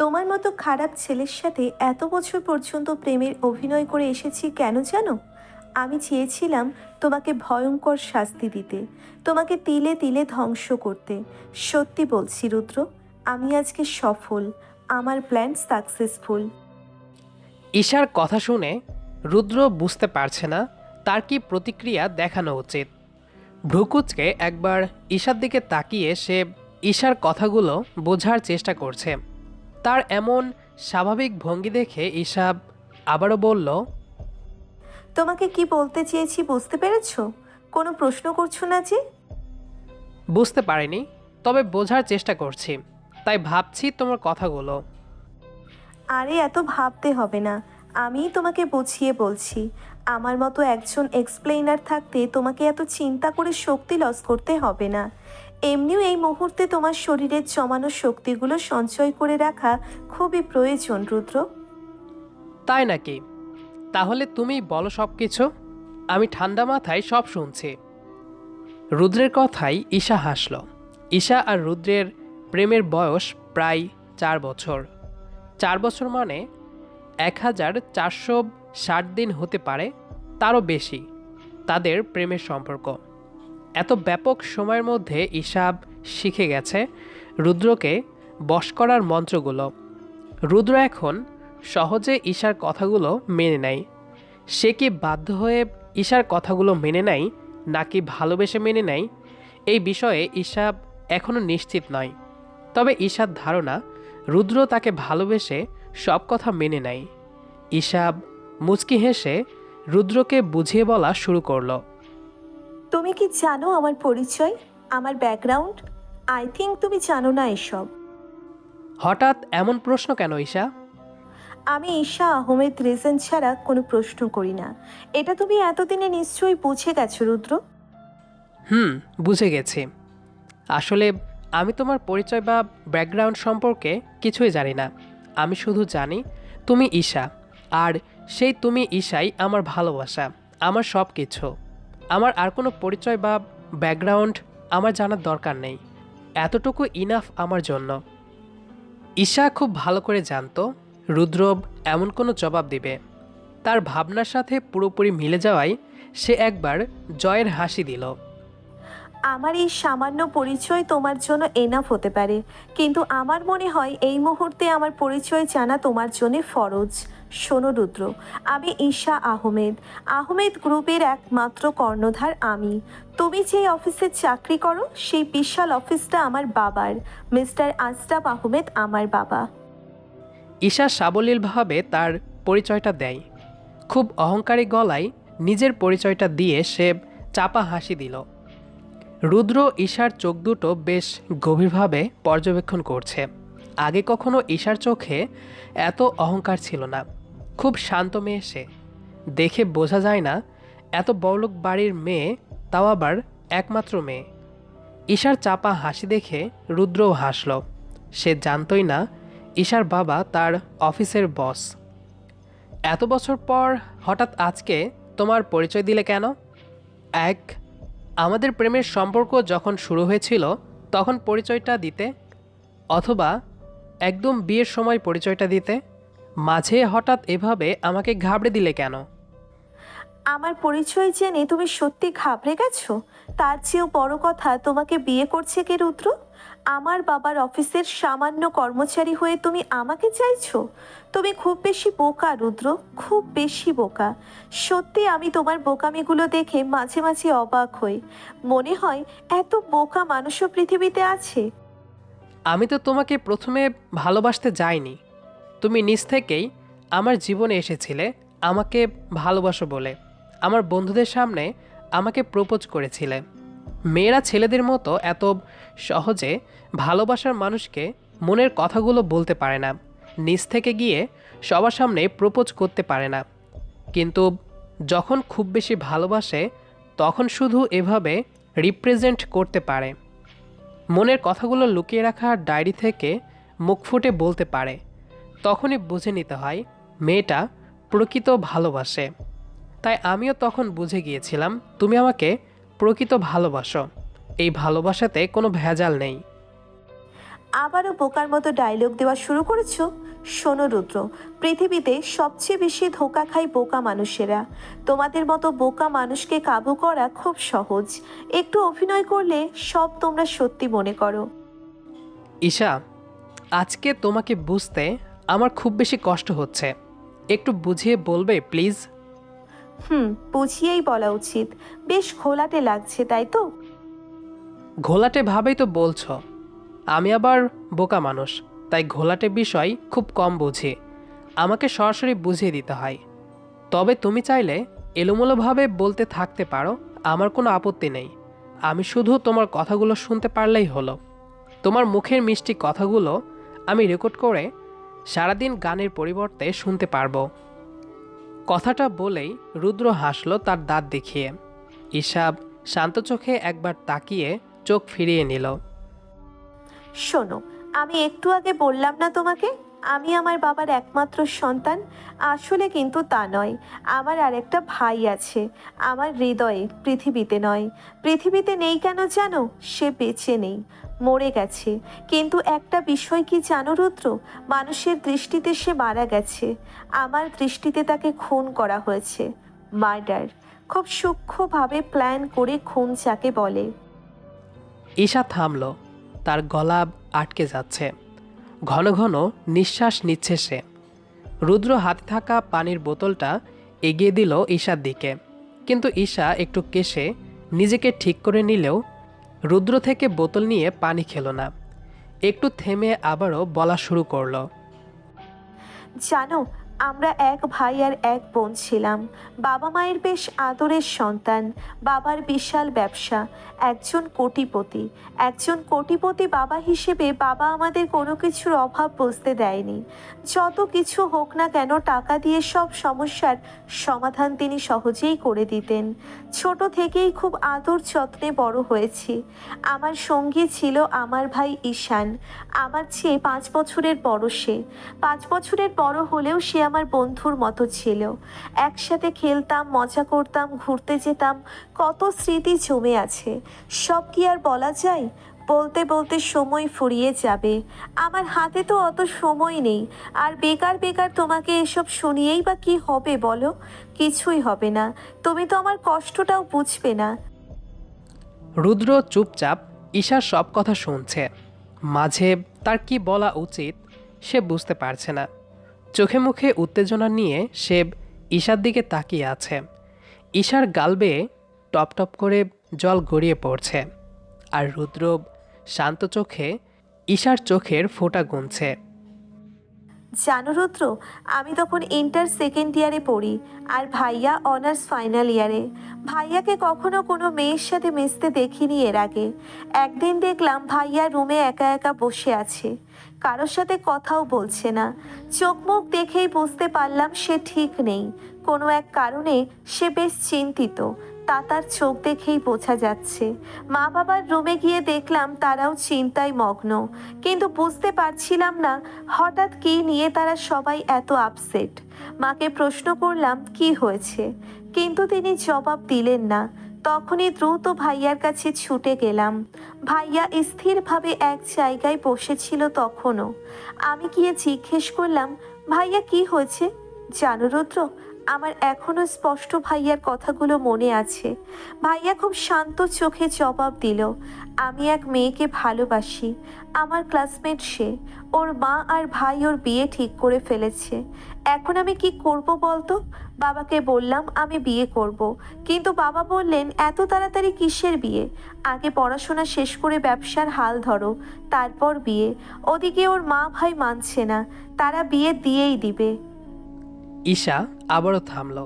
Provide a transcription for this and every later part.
তোমার মতো খারাপ ছেলের সাথে এত বছর পর্যন্ত প্রেমের অভিনয় করে এসেছি কেন জানো? আমি চেয়েছিলাম তোমাকে ভয়ঙ্কর শাস্তি দিতে, তোমাকে তিলে তিলে ধ্বংস করতে। সত্যি বলছি, রুদ্র, আমি আজকে সফল, আমার প্ল্যান সাকসেসফুল। ঈশার কথা শুনে রুদ্র বুঝতে পারছে না তার কি প্রতিক্রিয়া দেখানো উচিত। ভ্রুকুচকে একবার ঈশার দিকে তাকিয়ে সে ঈশার কথাগুলো বোঝার চেষ্টা করছে। তার এমন স্বাভাবিক ভঙ্গি দেখে ঈশা আবারও বলল তোমাকে কি বলতে চেয়েছি বুঝতে পেরেছ? কোনো প্রশ্ন করছ না যে? বুঝতে পারিনি তবে বোঝার চেষ্টা করছি। তাই ভাবছি তোমার কথাগুলো। আরে এত ভাবতে হবে না। আমি তোমাকে বুঝিয়ে বলছি আমার মতো একজন এক্সপ্লেইনার থাকতে তোমাকে এত চিন্তা করে শক্তি লস করতে হবে না। এমনিও এই মুহূর্তে তোমার শরীরের জমানো শক্তিগুলো সঞ্চয় করে রাখা খুবই প্রয়োজন, রুদ্র। তাই নাকি? তাহলে তুমি বলো সব কিছু আমি ঠান্ডা মাথায় সব শুনছি। রুদ্রের কথাই ঈশা হাসল। ঈশা আর রুদ্রের প্রেমের বয়স প্রায় চার বছর। চার বছর মানে এক হাজার চারশো ষাট দিন হতে পারে, তারও বেশি, তাদের প্রেমের সম্পর্ক। এত ব্যাপক সময়ের মধ্যে ঈশাব শিখে গেছে রুদ্রকে বশ করার মন্ত্রগুলো। রুদ্র এখন সহজে ঈশার কথাগুলো মেনে নেয়। সে কি বাধ্য হয়ে ঈশার কথাগুলো মেনে নেয়, নাকি ভালোবেসে মেনে নেয়? এই বিষয়ে ঈশা এখনও নিশ্চিত নয়। তবে ঈশার ধারণা, রুদ্র তাকে ভালোবেসে সব কথা মেনে নেয়। ঈশাব মুচকি হেসে রুদ্রকে বুঝিয়ে বলা শুরু করল। তুমি কি জানো আমার পরিচয়? আমার ব্যাকগ্রাউন্ড আই থিঙ্ক তুমি জানো না এসব। হঠাৎ এমন প্রশ্ন কেন ঈশা? আমি ঈশা আহমেদ রেজন ছাড়া কোনো প্রশ্ন করি না। এটা তুমি এতদিনে নিশ্চয়ই বুঝে গেছো রুদ্র? হুম বুঝে গেছি। আসলে আমি তোমার পরিচয় বা ব্যাকগ্রাউন্ড সম্পর্কে কিছুই জানি না। আমি শুধু জানি তুমি ঈশা। আর সেই তুমি ঈশাই আমার ভালোবাসা আমার সব কিছু আমার আর কোনো পরিচয় বা ব্যাকগ্রাউন্ড আমার জানার দরকার নেই। এতটুকু ইনাফ আমার জন্য। ঈশা খুব ভালো করে জানতো, রুদ্রব এমন কোনো জবাব দিবে। তার ভাবনার সাথে পুরোপুরি মিলে যাওয়ায় সে একবার জয়ের হাসি দিল। আমার এই সামান্য পরিচয় তোমার জন্য এনাফ হতে পারে, কিন্তু আমার মনে হয় এই মুহূর্তে আমার পরিচয় জানা তোমার জন্য ফরজ। শোনো রুদ্র, আমি ঈশা আহমেদ। আহমেদ গ্রুপের একমাত্র কর্ণধার আমি। তুমি যে অফিসে চাকরি করো, সেই বিশাল অফিসটা আমার বাবার। মিস্টার আশরাফ আহমেদ আমার বাবা। ঈশা সাবলীলভাবে তার পরিচয়টা দেয়। খুব অহংকারী গলায় নিজের পরিচয়টা দিয়ে সে চাপা হাসি দিল। রুদ্র ঈশার চোখ দুটো বেশ গভীরভাবে পর্যবেক্ষণ করছে। আগে কখনো ঈশার চোখে এত অহংকার ছিল না। খুব শান্ত মেয়ে সে। দেখে বোঝা যায় না, এত বড়লোক বাড়ির মেয়ে তাও আবার একমাত্র মেয়ে। ঈশার চাপা হাসি দেখে রুদ্রও হাসল। সে জানতই না, ঈশার বাবা তার অফিসের বস। এত বছর পর হঠাৎ আজকে তোমার পরিচয় দিলে কেন? এক, আমাদের প্রেমের সম্পর্ক যখন শুরু হয়েছিল, তখন পরিচয়টা দিতে? অথবা, একদম বিয়ের সময় পরিচয়টা দিতে? মাঝে হঠাৎ এভাবে আমাকে ঘাবড়ে দিলে কেন? আমার পরিচয় জেনে তুমি সত্যি ঘাবড়ে গেছো? তার চেয়েও বড় কথা তোমাকে বিয়ে করছে কে রুদ্র? আমার বাবার অফিসের সামান্য কর্মচারী হয়ে তুমি আমাকে চাইছো? তুমি খুব বেশি বোকা রুদ্র খুব বেশি বোকা। সত্যি আমি তোমার বোকামিগুলো দেখে মাঝে মাঝে অবাক হই। মনে হয় এত বোকা মানুষও পৃথিবীতে আছে। আমি তো তোমাকে প্রথমে ভালোবাসতে যাইনি। তুমি নিজ থেকেই আমার জীবনে এসেছিলে, আমাকে ভালোবাসো বলে। আমার বন্ধুদের সামনে আমাকে প্রপোজ করেছিলে। মেয়েরা ছেলেদের মতো এত সহজে ভালোবাসার মানুষকে মনের কথাগুলো বলতে পারে না। নিজ থেকে গিয়ে সবার সামনে প্রপোজ করতে পারে না। কিন্তু যখন খুব বেশি ভালোবাসে, তখন শুধু এভাবে রিপ্রেজেন্ট করতে পারে। মনের কথাগুলো লুকিয়ে রাখা ডায়েরি থেকে মুখ ফুটে বলতে পারে। তখনই বুঝে নিতে হয় মেয়েটা প্রকৃত ভালোবাসে। তাই আমিও তখন বুঝে গিয়েছিলাম তুমি আমাকে প্রকৃত ভালোবাসো। এই ভালোবাসাতে কোনো ভেজাল নেই। আবারও বোকার মতো ডায়লগ দেওয়া শুরু করেছ? শোনো রুদ্র পৃথিবীতে সবচেয়ে বেশি ধোকা খায় বোকা মানুষেরা। তোমাদের মতো বোকা মানুষকে কাবু করা খুব সহজ। একটু অভিনয় করলে সব তোমরা সত্যি মনে করো। ঈশা আজকে তোমাকে বুঝতে আমার খুব বেশি কষ্ট হচ্ছে। একটু বুঝিয়ে বলবে প্লিজ? হুম বুঝিয়েই বলা উচিত। বেশ ঘোলাটে লাগছে তাই তো? ঘোলাটে ভাবেই তো বলছো। আমি আবার বোকা মানুষ তাই ঘোলাটে বিষয় খুব কম বুঝি। আমাকে সরাসরি বুঝিয়ে দিতে হয়। তবে তুমি চাইলে এলোমেলোভাবে বলতে থাকতে পারো আমার কোনো আপত্তি নেই। আমি শুধু তোমার কথাগুলো শুনতে পারলেই হলো। তোমার মুখের মিষ্টি কথাগুলো আমি রেকর্ড করে সারাদিন গানের পরিবর্তে শুনতে পারব। কথাটা বলেই রুদ্র হাসলো তার দাঁত দেখিয়ে। ঈশাব শান্ত চোখে একবার তাকিয়ে চোখ ফিরিয়ে নিল। শোনো, আমি একটু আগে বললাম না তোমাকে, আমি আমার বাবার একমাত্র সন্তান, আসলে কিন্তু তা নয়। আমার আরেকটা ভাই আছে, আমার হৃদয়ে পৃথিবীতে নয়। পৃথিবীতে নেই কেন জানো? সে বেঁচে নেই। মরে গেছে। কিন্তু একটা বিষয় কি জানো, রুদ্র? মানুষের দৃষ্টিতে সে মারা গেছে। আমার দৃষ্টিতে তাকে খুন করা হয়েছে। মার্ডার। খুব সূক্ষ্মভাবে প্ল্যান করে খুন যাকে বলে। ঈশা থামল। তার গলা আটকে যাচ্ছে। ঘন ঘন নিঃশ্বাস নিচ্ছে সে। রুদ্র হাতে থাকা পানির বোতলটা এগিয়ে দিল ঈশার দিকে। কিন্তু ঈশা একটু কেশে নিজেকে ঠিক করে নিলেও রুদ্র থেকে বোতল নিয়ে পানি খেলো না। একটু থেমে আবারও বলা শুরু করল। জানো, আমরা এক ভাই আর এক বোন ছিলাম। বাবা মায়ের বেশ আদরের সন্তান, বাবার বিশাল ব্যবসা, একজন কোটিপতি। একজন কোটিপতি বাবা হিসেবে বাবা আমাদের কোনো কিছুর অভাব বুঝতে দেয়নি। যত কিছু হোক না কেন টাকা দিয়ে সব সমস্যার সমাধান তিনি সহজেই করে দিতেন। ছোট থেকেই খুব আদর যত্নে বড় হয়েছি। আমার সঙ্গী ছিল আমার ভাই ঈশান। আমার চেয়ে পাঁচ বছরের বড় সে। পাঁচ বছরের বড় হলেও সে আমার বন্ধুর মতো ছিল। একসাথে খেলতাম, মজা করতাম, ঘুরতে যেতাম। কত স্মৃতি জমে আছে। সব কি আর বলা যায়? বলতে বলতে সময় ফুরিয়ে যাবে। আমার হাতে তো অত সময় নেই। আর বেকার বেকার তোমাকে এসব শুনিয়েই বা কি হবে বলো? কিছুই হবে না। তুমি তো আমার কষ্টটাও বুঝবে না। রুদ্র চুপচাপ ঈশার সব কথা শুনছে। মাঝে তার কি বলা উচিত সে বুঝতে পারছে না। চোখে মুখে উত্তেজনা নিয়ে সে ঈশার দিকে তাকিয়ে আছে। ঈশার গাল বেয়ে টপ টপ করে জল গড়িয়ে পড়ছে। আর রুদ্র শান্ত চোখে, ঈশার চোখের ফোঁটা গুনছে। জানো রুদ্র, আমি তখন ইন্টার সেকেন্ড ইয়ারে পড়ি, আর ভাইয়া অনার্স ফাইনাল ইয়ারে। ভাইয়াকে কখনো কোনো মেয়ের সাথে মিশতে দেখিনি এর আগে। একদিন দেখলাম ভাইয়া রুমে একা একা বসে আছে। কারোর সাথে কথাও বলছে না। চোখ মুখ দেখেই বুঝতে পারলাম সে ঠিক নেই। কোনো এক কারণে সে বেশ চিন্তিত। তা তার চোখ দেখেই বোঝা যাচ্ছে। মা বাবার রুমে গিয়ে দেখলাম তারাও চিন্তায় মগ্ন। কিন্তু বুঝতে পারছিলাম না হঠাৎ কী নিয়ে তারা সবাই এত আপসেট মাকে প্রশ্ন করলাম, কি হয়েছে? কিন্তু তিনি জবাব দিলেন না। তখনই দ্রুত ভাইয়ার কাছে ছুটে গেলাম। ভাইয়া স্থিরভাবে এক জায়গায় বসেছিল তখনও। আমি গিয়ে জিজ্ঞেস করলাম, ভাইয়া, কি হয়েছে? জানো, রুদ্র আমার এখনও স্পষ্ট ভাইয়ার কথাগুলো মনে আছে। ভাইয়া খুব শান্ত চোখে জবাব দিল, আমি এক মেয়েকে ভালোবাসি। আমার ক্লাসমেট সে। ওর মা আর ভাই ওর বিয়ে ঠিক করে ফেলেছে। এখন আমি কি করব বলতো? বাবাকে বললাম আমি বিয়ে করব। কিন্তু বাবা বললেন, এত তাড়াতাড়ি কিসের বিয়ে? আগে পড়াশোনা শেষ করে ব্যবসার হাল ধরো, তারপর বিয়ে। ওদিকে ওর মা ভাই মানছে না। তারা বিয়ে দিয়েই দিবে। ঈশা আবারও থামল।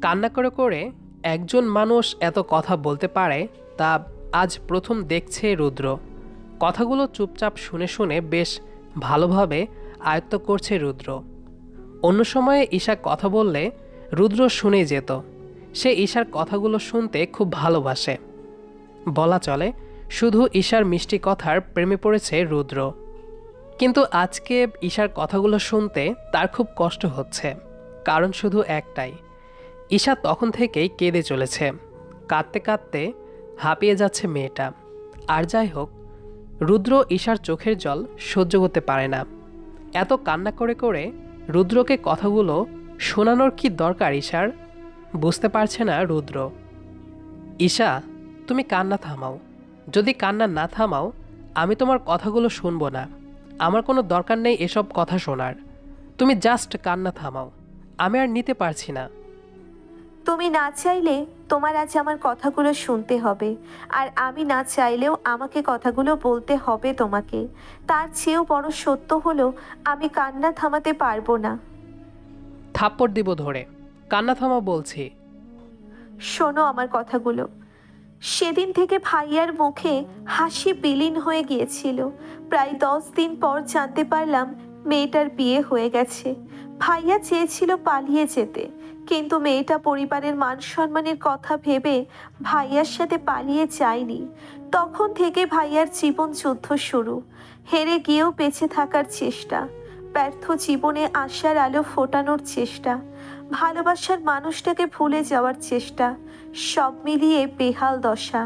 কান্না করে করে একজন মানুষ এত কথা বলতে পারে তা আজ প্রথম দেখছে রুদ্র। কথাগুলো চুপচাপ শুনে শুনে বেশ ভালোভাবে আয়ত্ত করছে রুদ্র। অন্য সময়ে ঈশা কথা বললে রুদ্র শুনে যেত। সে ঈশার কথাগুলো শুনতে খুব ভালোবাসে। বলা চলে, শুধু ঈশার মিষ্টি কথার প্রেমে পড়েছে রুদ্র। কিন্তু আজকে ঈশার কথাগুলো শুনতে তার খুব কষ্ট হচ্ছে। কারণ শুধু একটাই। ঈশা তখন থেকেই কেঁদে চলেছে। কাঁদতে কাঁদতে হাঁপিয়ে যাচ্ছে মেয়েটা। আর যাই হোক, রুদ্র ঈশার চোখের জল সহ্য করতে পারে না। এত কান্না করে করে রুদ্রকে কথাগুলো শোনানোর কি দরকার ঈশার? বুঝতে পারছে না রুদ্র। ঈশা, তুমি কান্না থামাও। যদি কান্না না থামাও, আমি তোমার কথাগুলো শুনব না। আমার কোনো দরকার নেই এসব কথা শোনার। তুমি জাস্ট কান্না থামাও। আমি আর নিতে পারছি না। তুমি না চাইলে তোমার আজ আমার কথাগুলো শুনতে হবে আর আমি না চাইলেও আমাকে কথাগুলো বলতে হবে তোমাকে। তার চেয়েও বড় সত্য হলো আমি কান্না থামাতে পারব না। থাপ্পড় দিব ধরে। কান্না থামা বলছি। শোনো আমার কথাগুলো। সেদিন থেকে ভাইয়ার মুখে হাসি বিলীন হয়ে গিয়েছিল। প্রায় দশ দিন পর জানতে পারলাম মেয়েটার বিয়ে হয়ে গেছে। ভাইয়া চেয়েছিল পালিয়ে যেতে, কিন্তু মেয়েটা পরিবারের মান সম্মানের কথা ভেবে ভাইয়ার সাথে পালিয়ে যায়নি। তখন থেকে ভাইয়ার জীবন যুদ্ধ শুরু। হেরে গিয়েও বেঁচে থাকার চেষ্টা, ব্যর্থ জীবনে আশার আলো ফোটানোর চেষ্টা, ভালোবাসার মানুষটাকে ভুলে যাওয়ার চেষ্টা, সব মিলিয়ে বেহাল দশা।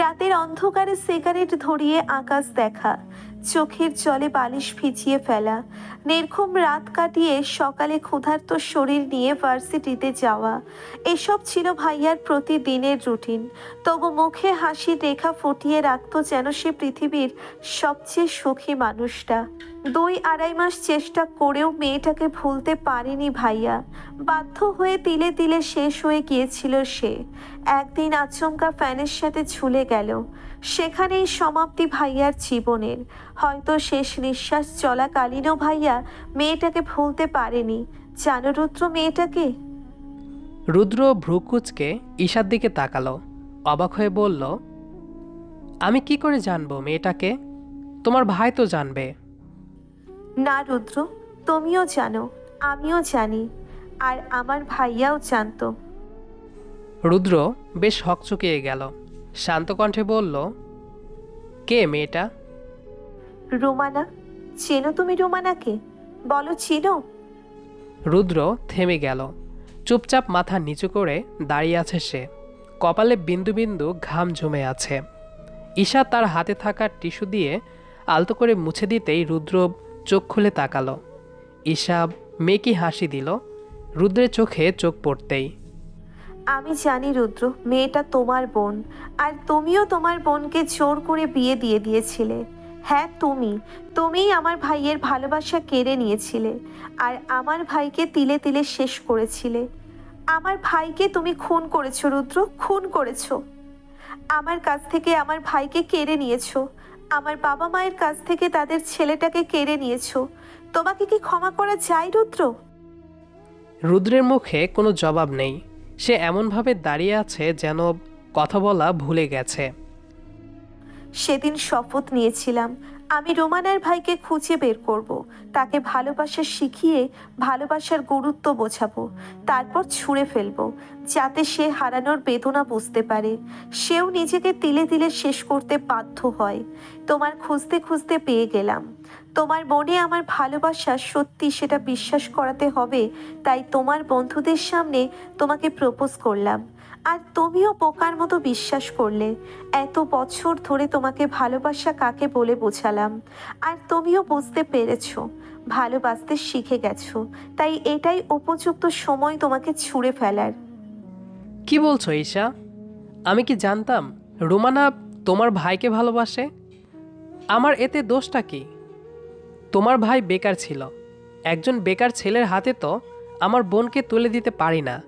রাতের অন্ধকারে সিগারেট ধরিয়ে আকাশ দেখা চোখের জলে বালিশ ভিজিয়ে ফেলা। নির্ঘুম রাত কাটিয়ে সকালে ক্ষুধার্ত শরীর নিয়ে ভার্সিটিতে যাওয়া। এসব ছিল ভাইয়ার প্রতিদিনের রুটিন। তবু মুখে হাসি রেখা ফুটিয়ে রাখতো যেন সে পৃথিবীর সবচেয়ে সুখী মানুষটা। দুই আড়াই মাস চেষ্টা করেও মেয়েটাকে ভুলতে পারেনি ভাইয়া। বাধ্য হয়ে তিলে তিলে শেষ হয়ে গিয়েছিল সে। একদিন আচমকা ফ্যানের সাথে ঝুলে গেল। সেখানেই সমাপ্তি ভাইয়ার জীবনের। হয়তো শেষ নিঃশ্বাস চলাকালীনও ভাইয়া মেয়েটাকে ভুলতে পারেনি। জানো রুদ্র মেয়েটাকে? রুদ্র ভ্রুকুচকে ঈশার দিকে তাকালো অবাক হয়ে বলল আমি কি করে জানব মেয়েটাকে? তোমার ভাই তো জানবে। না রুদ্র তুমিও জানো আমিও জানি আর আমার ভাইয়াও জানতো। রুদ্র বেশ হকচকিয়ে গেল। শান্ত কণ্ঠে বলল কে মেয়েটা? রোমানা চেনো তুমি রোমানাকে? বলো চিনো? রুদ্র থেমে গেল। চুপচাপ মাথা নিচু করে দাঁড়িয়ে আছে সে। কপালে বিন্দু বিন্দু ঘাম জমে আছে। ঈশা তার হাতে থাকা টিস্যু দিয়ে আলতো করে মুছে দিতেই রুদ্র চোখ খুলে তাকালো। ঈশা মেকি হাসি দিল। রুদ্রের চোখে চোখ পড়তেই। আমি জানি, রুদ্র, মেয়েটা তোমার বোন। আর তুমিও তোমার বোনকে জোর করে বিয়ে দিয়ে দিয়েছিলে। হ্যাঁ তুমি। তুমিই আমার ভাইয়ের ভালোবাসা কেড়ে নিয়েছিলে। আর আমার ভাইকে তিলে তিলে শেষ করেছিলে। আমার ভাইকে তুমি খুন করেছ, রুদ্র, খুন করেছ। আমার কাছ থেকে আমার ভাইকে কেড়ে নিয়েছো। আমার বাবা মায়ের কাছ থেকে তাদের ছেলেটাকে কেড়ে নিয়েছো। তোমাকে কি ক্ষমা করা যায়, রুদ্র? রুদ্রের মুখে কোনো জবাব নেই। সে এমনভাবে দাঁড়িয়ে আছে যেন কথা বলা ভুলে গেছে। সেদিন শপথ নিয়েছিলাম, আমি রোমানার ভাইকে খুঁজে বের করব, তাকে ভালোবাসা শিখিয়ে, ভালোবাসার গুরুত্ব বোঝাবো, তারপর ছুঁড়ে ফেলব, যাতে সে হারানোর বেদনা বুঝতে পারে। সেও নিজেকে তিলে তিলে শেষ করতে বাধ্য হয়। তোমার খুঁজতে খুঁজতে পেয়ে গেলাম। তোমার মনে আমার ভালোবাসা সত্যি সেটা বিশ্বাস করাতে হবে, তাই তোমার বন্ধুদের সামনে তোমাকে প্রপোজ করলাম। আর তুমিও বোকার মতো বিশ্বাস করলে। এত বছর ধরে তোমাকে ভালোবাসা কাকে বলে বোঝালাম? আর তুমিও বুঝতে পেরেছ, ভালোবাসতে শিখে গেছো, তাই এটাই উপযুক্ত সময় তোমাকে ছুঁড়ে ফেলার। কি বলছো, ঈশা? আমি কি জানতাম রোমানা তোমার ভাইকে ভালোবাসে? আমার এতে দোষটা কি? তোমার ভাই বেকার ছিল। একজন বেকার ছেলের হাতে তো আমার বোনকে তুলে দিতে পারি না।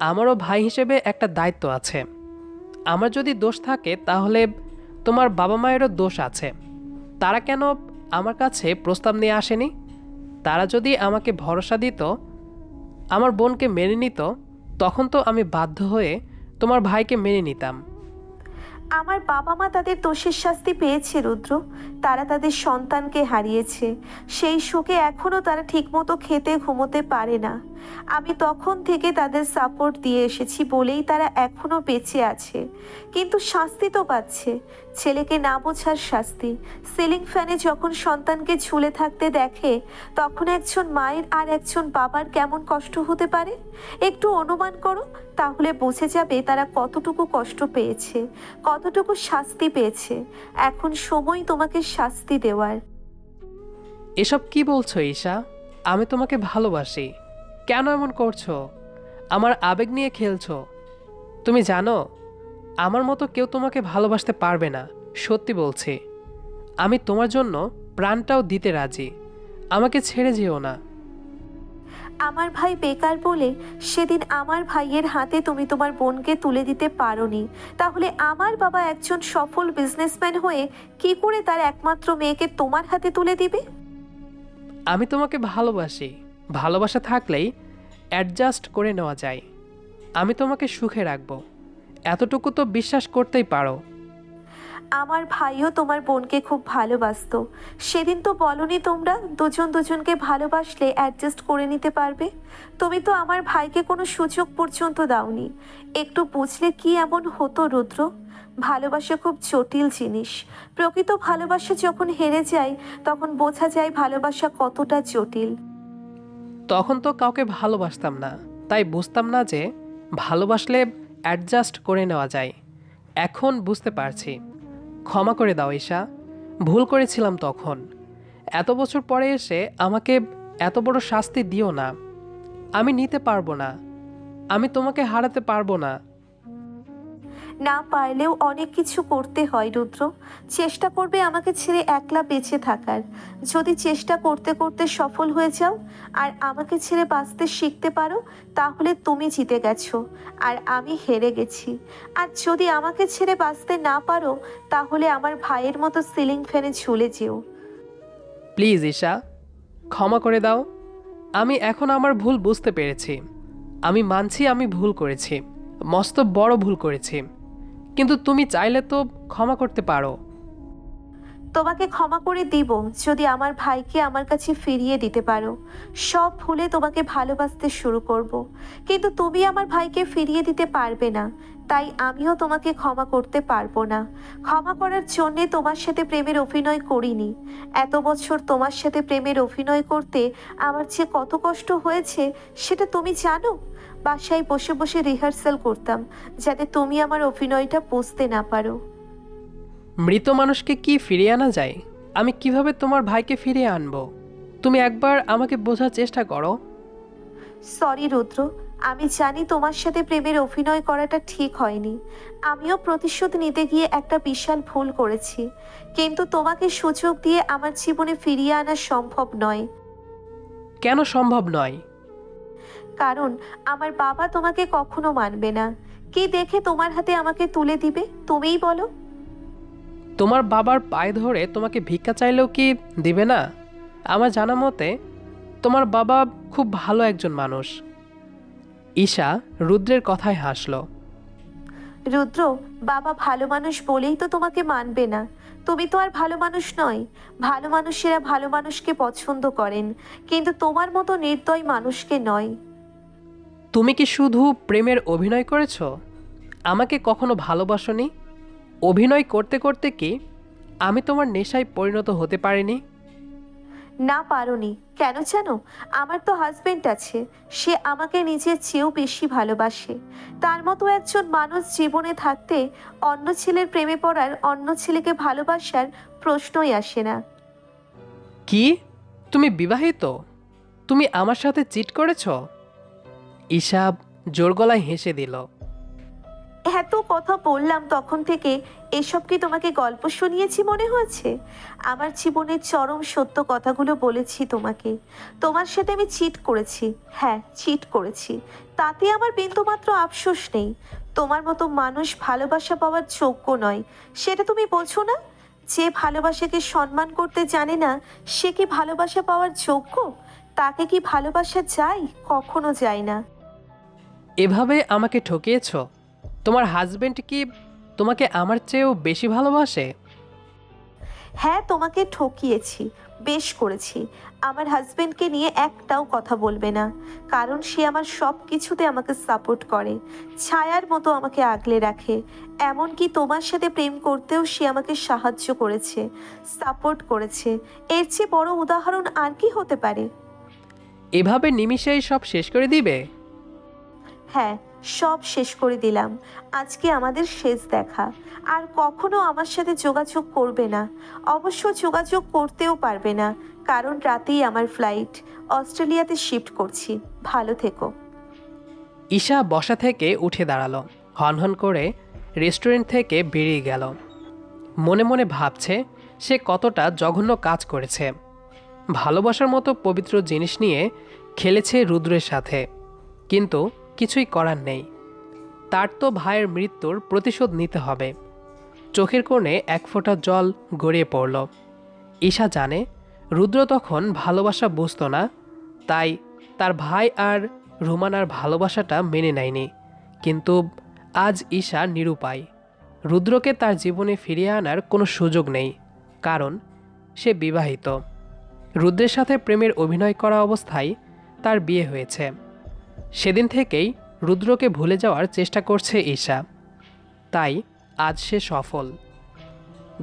আমারও ভাই হিসেবে একটা দায়িত্ব আছে। আমার যদি দোষ থাকে তাহলে তোমার বাবা মায়েরও দোষ আছে। তারা কেন আমার কাছে প্রস্তাব নিয়ে আসেনি? তারা যদি আমাকে ভরসা দিত, আমার বোনকে মেনে নিত, তখন তো আমি বাধ্য হয়ে তোমার ভাইকে মেনে নিতাম। আমার বাবা মা তাদের দোষের শাস্তি পেয়েছে, রুদ্র। তারা তাদের সন্তানকে হারিয়েছে। সেই শোকে এখনও তারা ঠিকমতো খেতে ঘুমোতে পারে না। আমি তখন থেকে তাদের সাপোর্ট দিয়ে এসেছি বলেই তারা এখনও বেঁচে আছে। কিন্তু শাস্তি তো পাচ্ছে। ছেলেকে না বোঝার শাস্তি। সিলিং ফ্যানে যখন সন্তানকে ঝুলে থাকতে দেখে, তখন একজন মায়ের আর একজন বাবার কেমন কষ্ট হতে পারে? একটু অনুমান করো, তাহলে বুঝে যাবে তারা কতটুকু কষ্ট পেয়েছে, কতটুকু শাস্তি পেয়েছে। এখন সময় তোমাকে শাস্তি দেওয়ার। এসব কি বলছো ঈশা? আমি তোমাকে ভালোবাসি। কেন এমন করছ? আমার আবেগ নিয়ে খেলছো। তুমি জানো আমার মতো কেউ তোমাকে ভালোবাসতে পারবে না সত্যি বলছি। আমি তোমার জন্য প্রাণটাও দিতে রাজি। আমাকে ছেড়ে যেও না। আমার ভাই বেকার বলে সেদিন আমার ভাইয়ের হাতে তুমি তোমার বোনকে তুলে দিতে পারোনি। তাহলে আমার বাবা একজন সফল বিজনেসম্যান হয়ে কি করে তার একমাত্র মেয়েকে তোমার হাতে তুলে দিবে? আমি তোমাকে ভালোবাসি। ভালোবাসা থাকলেই অ্যাডজাস্ট করে নেওয়া যায়। আমি তোমাকে সুখে রাখব। এতটুকু তো বিশ্বাস করতেই পারো। আমার ভাইও তোমার বোনকে খুব ভালোবাসতো। সেদিন তো বলনি তোমরা, দুজন দুজনকে ভালোবাসলে অ্যাডজাস্ট করে নিতে পারবে? তুমি তো আমার ভাইকে কোনো সুযোগ পর্যন্ত দাওনি। একটু বুঝলে কি এমন হতো, রুদ্র? ভালোবাসা খুব জটিল জিনিস। প্রকৃত ভালোবাসা যখন হেরে যায়, তখন বোঝা যায় ভালোবাসা কতটা জটিল। তখন তো কাউকে ভালোবাসতাম না। তাই বুঝতাম না যে ভালোবাসলে অ্যাডজাস্ট করে নেওয়া যায়। এখন বুঝতে পারছি। ক্ষমা করে দাও ঈশা। ভুল করেছিলাম তখন। এত বছর পরে এসে আমাকে এত বড় শাস্তি দিও না। আমি নিতে পারব না। আমি তোমাকে হারাতে পারব না। না পারলেও অনেক কিছু করতে হয়, রুদ্র। চেষ্টা করবে আমাকে ছেড়ে একলা বেঁচে থাকার। যদি চেষ্টা করতে করতে সফল হয়ে যাও আর আমাকে ছেড়ে বাঁচতে শিখতে পারো, তাহলে তুমি জিতে গেছো। আর আমি হেরে গেছি। আর যদি আমাকে ছেড়ে বাঁচতে না পারো, তাহলে আমার ভাইয়ের মতো সিলিং ফ্যানে ঝুলে যেও। প্লিজ, ঈশা, ক্ষমা করে দাও। আমি এখন আমার ভুল বুঝতে পেরেছি। আমি মানছি আমি ভুল করেছি। মস্ত বড় ভুল করেছি। কিন্তু তুমি চাইলে তো ক্ষমা করতে পারো। তোমাকে ক্ষমা করে দিব, যদি আমার ভাইকে আমার কাছে ফিরিয়ে দিতে পারো। সব ভুলে তোমাকে ভালোবাসতে শুরু করব। কিন্তু তুমি আমার ভাইকে ফিরিয়ে দিতে পারবে না। তাই আমিও তোমাকে ক্ষমা করতে পারব না। ক্ষমা করার জন্যে তোমার সাথে প্রেমের অভিনয় করিনি। এত বছর তোমার সাথে প্রেমের অভিনয় করতে আমার যে কত কষ্ট হয়েছে সেটা তুমি জানো? বাসায় বসে বসে রিহার্সাল করতাম যাতে তুমি আমার অভিনয়টা বুঝতে না পারো। মৃত মানুষকে কি ফিরিয়ে আনা যায়? আমি কীভাবে তোমার ভাইকে ফিরিয়ে আনব? তুমি একবার আমাকে বোঝার চেষ্টা করো। সরি রুদ্র। আমি জানি তোমার সাথে প্রেমের অভিনয় করাটা ঠিক হয়নি। আমিও প্রতিশোধ নিতে গিয়ে একটা বিশাল ভুল করেছি। কিন্তু তোমাকে সুযোগ দিয়ে আমার জীবনে ফিরিয়ে আনা সম্ভব নয়। কেন সম্ভব নয়? কারণ আমার বাবা তোমাকে কখনো মানবে না। কি দেখে তোমার হাতে আমাকে তুলে দিবে তুমিই বলো। তোমার বাবার পায়ে ধরে তোমাকে ভিক্ষা চাইলেও কি দিবে না? আমার জানা মতে তোমার বাবা খুব ভালো একজন মানুষ। ঈশা রুদ্রের কথায় হাসলো। রুদ্র বাবা ভালো মানুষ বলেই তো তোমাকে মানবে না। তুমি তো আর ভালো মানুষ নয়। ভালো মানুষেরা ভালো মানুষকে পছন্দ করেন কিন্তু তোমার মতো নির্দয় মানুষকে নয়। তুমি কি শুধু প্রেমের অভিনয় করেছ? আমাকে কখনো ভালোবাসনি? অভিনয় করতে করতে কি আমি তোমার নেশায় পরিণত হতে পারিনি? না পারোনি। কেন জানো? আমার তো হাজবেন্ড আছে। সে আমাকে নিজের চেয়েও বেশি ভালোবাসে। তার মতো একজন মানুষ জীবনে থাকতে অন্য ছেলের প্রেমে পড়ার, অন্য ছেলেকে ভালোবাসার প্রশ্নই আসে না। কি? তুমি বিবাহিত? তুমি আমার সাথে চিট করেছ? ঈশা জোর গলায় হেসে দিল। এত কথা বললাম তখন থেকে এসব কি তোমাকে গল্প শুনিয়েছি মনে হয়েছে? আমার জীবনের চরম সত্য কথাগুলো বলেছি তোমাকে। তোমার সাথে আমি চিট করেছি। হ্যাঁ চিট করেছি। তাতে আমার বিন্দুমাত্র আফসোস নেই। তোমার মতো মানুষ ভালোবাসা পাওয়ার যোগ্য নয়। সেটা তুমি বোঝো না? যে ভালোবাসাকে সম্মান করতে জানে না, সে কি ভালোবাসা পাওয়ার যোগ্য? তাকে কি ভালোবাসা যায়? কখনো যায় না। এভাবে আমাকে ঠকিয়েছ? তোমার হাজবেন্ড কি তোমাকে আমার চেয়েও বেশি ভালোবাসে? হ্যাঁ তোমাকে ঠকিয়েছি বেশ করেছি। আমার হাজবেন্ডকে নিয়ে একটাও কথা বলবে না। কারণ সে আমার সব কিছুতে আমাকে সাপোর্ট করে। ছায়ার মতো আমাকে আগলে রাখে। এমনকি তোমার সাথে প্রেম করতেও সে আমাকে সাহায্য করেছে সাপোর্ট করেছে। এর চেয়ে বড় উদাহরণ আর কি হতে পারে? এভাবে নিমিষেই সব শেষ করে দিবে? হ্যাঁ সব শেষ করে দিলাম। আজকে আমাদের শেষ দেখা। আর কখনো আমার সাথে যোগাযোগ করবে না। অবশ্য যোগাযোগ করতেও পারবে না, কারণ রাতেই আমার ফ্লাইট অস্ট্রেলিয়াতে শিফট করছি। ভালো থেকো। ঈশা বসা থেকে উঠে দাঁড়াল। হনহন করে রেস্টুরেন্ট থেকে বেরিয়ে গেল। মনে মনে ভাবছে সে কতটা জঘন্য কাজ করেছে। ভালোবাসার মতো পবিত্র জিনিস নিয়ে খেলেছে রুদ্রের সাথে। কিন্তু কিছুই করার নেই। তার তো ভাইয়ের মৃত্যুর প্রতিশোধ নিতে হবে। চোখের কোণে এক ফোঁটা জল গড়িয়ে পড়ল। ঈশা জানে, রুদ্র তখন ভালোবাসা বুঝতো না, তাই তার ভাই আর রুমানার ভালোবাসাটা মেনে নেয়নি। কিন্তু আজ ঈশা নিরুপায়। রুদ্রকে তার জীবনে ফিরিয়ে আনার কোনো সুযোগ নেই, কারণ সে বিবাহিত। রুদ্রের সাথে প্রেমের অভিনয় করা অবস্থায় তার বিয়ে হয়েছে। সেদিন থেকেই রুদ্রকে ভুলে যাওয়ার চেষ্টা করছে ঈশা। তাই আজ সে সফল।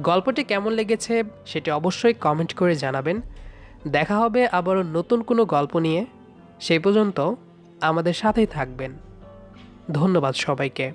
গল্পটি কেমন লেগেছে সেটি অবশ্যই কমেন্ট করে জানাবেন। দেখা হবে আবারও নতুন কোনো গল্প নিয়ে। সেই পর্যন্ত আমাদের সাথেই থাকবেন। ধন্যবাদ সবাইকে।